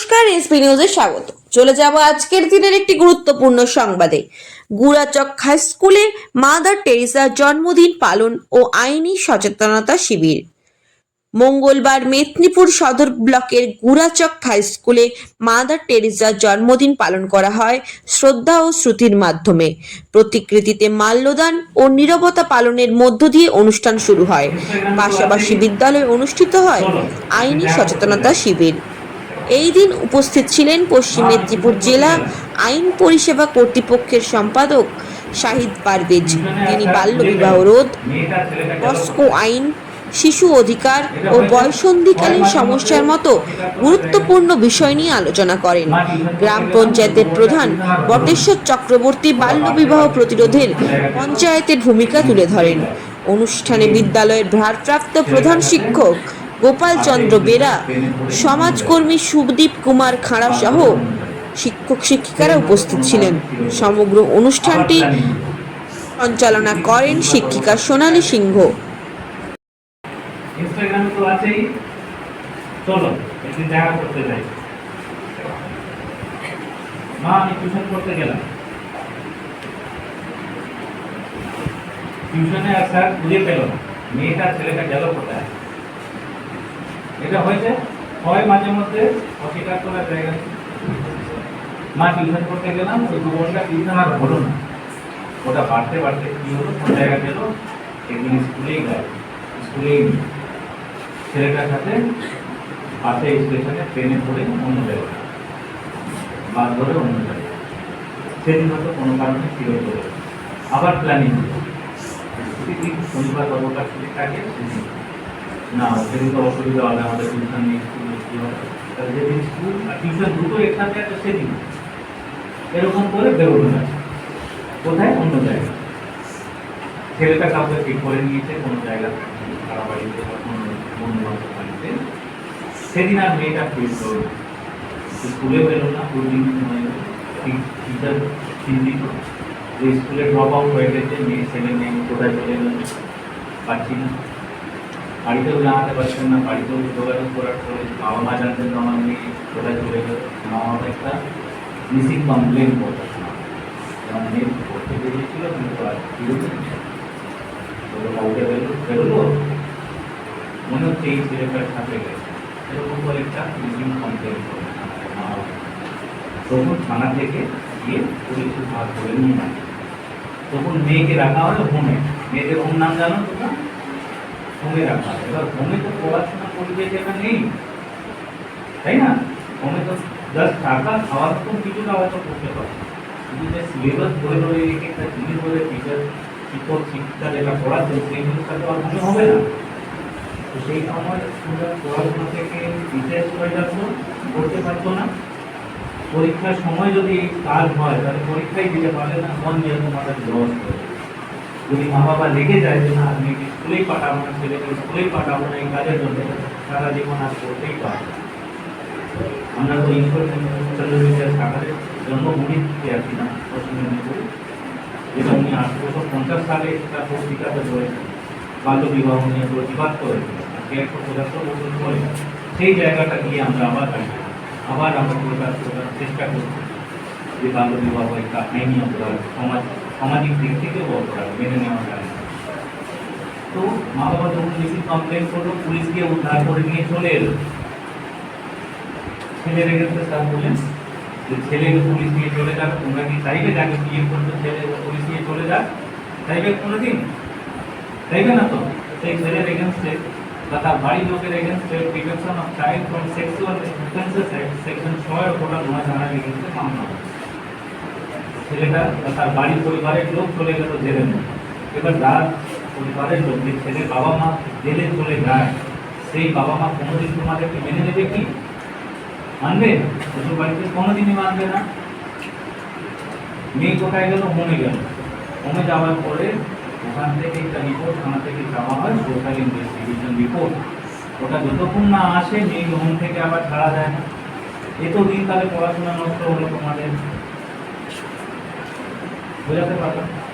নমস্কার, এসপি নিউজে স্বাগত। চলে যাব আজকের দিনের একটি গুরুত্বপূর্ণ সংবাদে। গুড়াচক হাই স্কুলে মাদার টেরিসার জন্মদিন পালন ও আইনি সচেতনতা শিবির। মঙ্গলবার মেদিনীপুর সদর ব্লকের গুড়াচক হাই স্কুলে মাদার টেরিসার জন্মদিন পালন করা হয় শ্রদ্ধা ও শ্রুতির মাধ্যমে। প্রতিকৃতিতে মাল্যদান ও নীরবতা পালনের মধ্য দিয়ে অনুষ্ঠান শুরু হয়। পাশাপাশি বিদ্যালয়ে অনুষ্ঠিত হয় আইনি সচেতনতা শিবির। এই দিন উপস্থিত ছিলেন পশ্চিম মেদিনীপুর জেলা আইন পরিষেবা কর্তৃপক্ষের সম্পাদক শাহিদ পারভেজ। তিনি বাল্যবিবাহ রোধ মস্কো আইন, শিশু অধিকার ও বয়সন্ধিকালীন সমস্যার মতো গুরুত্বপূর্ণ বিষয় নিয়ে আলোচনা করেন। গ্রাম পঞ্চায়েতের প্রধান বটেশ্বর চক্রবর্তী বাল্যবিবাহ প্রতিরোধের পঞ্চায়েতের ভূমিকা তুলে ধরেন। অনুষ্ঠানে বিদ্যালয়ের ভারপ্রাপ্ত প্রধান শিক্ষক গোপাল চন্দ্র বেরা, সমাজকর্মী সুদীপ কুমার খাঁড়া সহ শিক্ষক শিক্ষিকারা উপস্থিত ছিলেন। সমগ্র অনুষ্ঠানটি সঞ্চালনা করেন শিক্ষিকা সোনালী সিংহ। টিউশনে আর স্যার খুঁজে পেল না। মেয়েটা ছেলেটা গেল কোথায়? এটা হয়েছে, হয় মাঝে মধ্যে অস্বীকার করার জায়গা। মা টিউশন করতে গেলাম, ওই খবরটা টিউশন আর হলো না। ওটা বাড়তে বাড়তে কি হলো? কোন জায়গা গেল? একদিন স্কুলেই গেল। স্কুলেই ছেলেটার সাথে পাশে স্টেশনে ট্রেনে ধরে অন্য জায়গায়। বাস ধরে অন্য জায়গায়। সেদিন হয়তো কোনো কারণে ফিরে চলে আবার প্ল্যানিং হলো শনিবার রবিবার ছুটি থাকে না সেদিন তো অসুবিধা হবে, আমাদের টিউশন নেই যেদিন স্কুল আর টিউশন দুটো একসাথে আছে, সেদিন। এরকম করে বেরোনো যায়। কোথায়? অন্য জায়গায়। ছেলেটা কাউকে ঠিক করে নিয়েছে, কোনো জায়গা খারাপ বাড়িতে কোনো বন্ধু বান্ধব বাড়িতে। সেদিন আর মেয়েটা ফিল করল স্কুলে পেল না দুদিন টিচার চিন্তিত। যে স্কুলে ড্রপ আউট হয়ে গেছে, মেয়ে, ছেলে, মেয়ে, কোথায় চলে গেল পাচ্ছি না। বাড়িতেও জানাতে পারছেন না বাড়িতেও যোগাযোগ করার পরে বাবা মা জানতেন না আমার মেয়ে কোথায় চলে গেল মা বাবা একটা মিসিং কমপ্লেন করতো আমার মেয়ে পড়তে বেরিয়েছিল কিন্তু আর ফিরত তো কাউকে বেরোলো বেরোলো মনে হচ্ছে এই ছেলেটার সাথে গেছে এরকম করে একটা মিসিং কমপ্লেন করে মা বাবা। তখন থানা থেকে গিয়ে পুলিশ ভাগ করে নিয়ে আসে তখন মেয়েকে রাখা হলো হোমে মেয়েদের হোম নাম জানো তোমরা হোমে রাখা। এবার হোমে তো পড়াশোনা পরিবেশ এটা নেই। তাই না? হোমে তো জাস্ট টাকা খাওয়ার তো কিছু কিছুটা হয়তো করতে পারে কিন্তু যে সিলেবাস ধরে ধরে রেখে একটা জিনিস ধরে টিচার শিক্ষক শিক্ষিকা যেটা পড়াচ্ছে, সেই জিনিসটা তো আর মনে হবে না। তো সেই সময় স্টুডেন্ট পড়াশোনা থেকে বিশেষ হয়ে যাচ্ছ, করতে পারছ না। পরীক্ষার সময় যদি কাজ হয়, তাহলে পরীক্ষাই দিতে পারলে না, মন যেহেতু মাথায় লস করে যদি মা বাবা লেগে যায় যে না, আমি স্কুলেই পাঠাবো না ছেলেকে স্কুলেই পাঠাবো না, এই কাজের জন্য সারা জীবন আর করতেই পারব আমরা তো ঈশ্বর চন্দ্রবিদ্যার সাগরের জন্মভূমি থেকে আসি না, পশ্চিম মেদিনীপুর। যেটা উনি আঠেরোশো পঞ্চাশ সালে তার পত্রিকাতে রয়েছে, বাল্য বিবাহ নিয়ে প্রতিবাদ করেছিলেন আজকে একশো পঁচাত্তর বছর পরে সেই জায়গাটা গিয়ে আমরা আবার আসি। আবার আমরা প্রকাশ করার চেষ্টা করছি যে বাল্য বিবাহ একটা আইনি অপরাধ সমাজ সামাজিক দিক থেকেও অপরাধ মেনে নেওয়া যায় তো মা বাবা যখন বেশি কমপ্লেন করল, পুলিশ গিয়ে উদ্ধার করে নিয়ে চলে এলো। ছেলে রেখেছে স্যার বললেন, যে ছেলেকে পুলিশ নিয়ে চলে যাক, তোমরা কি চাইবে? যাকে বিয়ে করবে, ছেলে পুলিশ নিয়ে চলে যাক। চাইবে কোনোদিন? চাইবে না তো? সেই ছেলের এগেনস্টে তার বাড়ির লোকের এগেনস্টে prevention of child from sexual offences act section ছয় ওটা নয় ধারার এগেনস্টে মামলা। ছেলেটা বা তার বাড়ির পরিবারের লোক চলে গেল জেলের মধ্যে। এবার যার পরিবারের লোক, যে ছেলের বাবা মা জেলে চলে যায়, সেই বাবা মা কোনোদিন তোমাদেরকে মেনে নেবে কি? মানবে? শ্বশুর বাড়িতে কোনোদিনই মানবে না। মেয়ে কোথায় গেল? হোমে গেল। হোমে যাওয়ার পরে ওখান থেকে একটা রিপোর্ট থানা থেকে যাওয়া হয় সোশ্যাল ইনভেস্টিগেশন রিপোর্ট ওটা যতক্ষণ না আসে মেয়ে হোম থেকে আবার ছাড়া যায় না। এতদিন তাহলে পড়াশোনা নষ্ট হলো তোমাদের। Voy a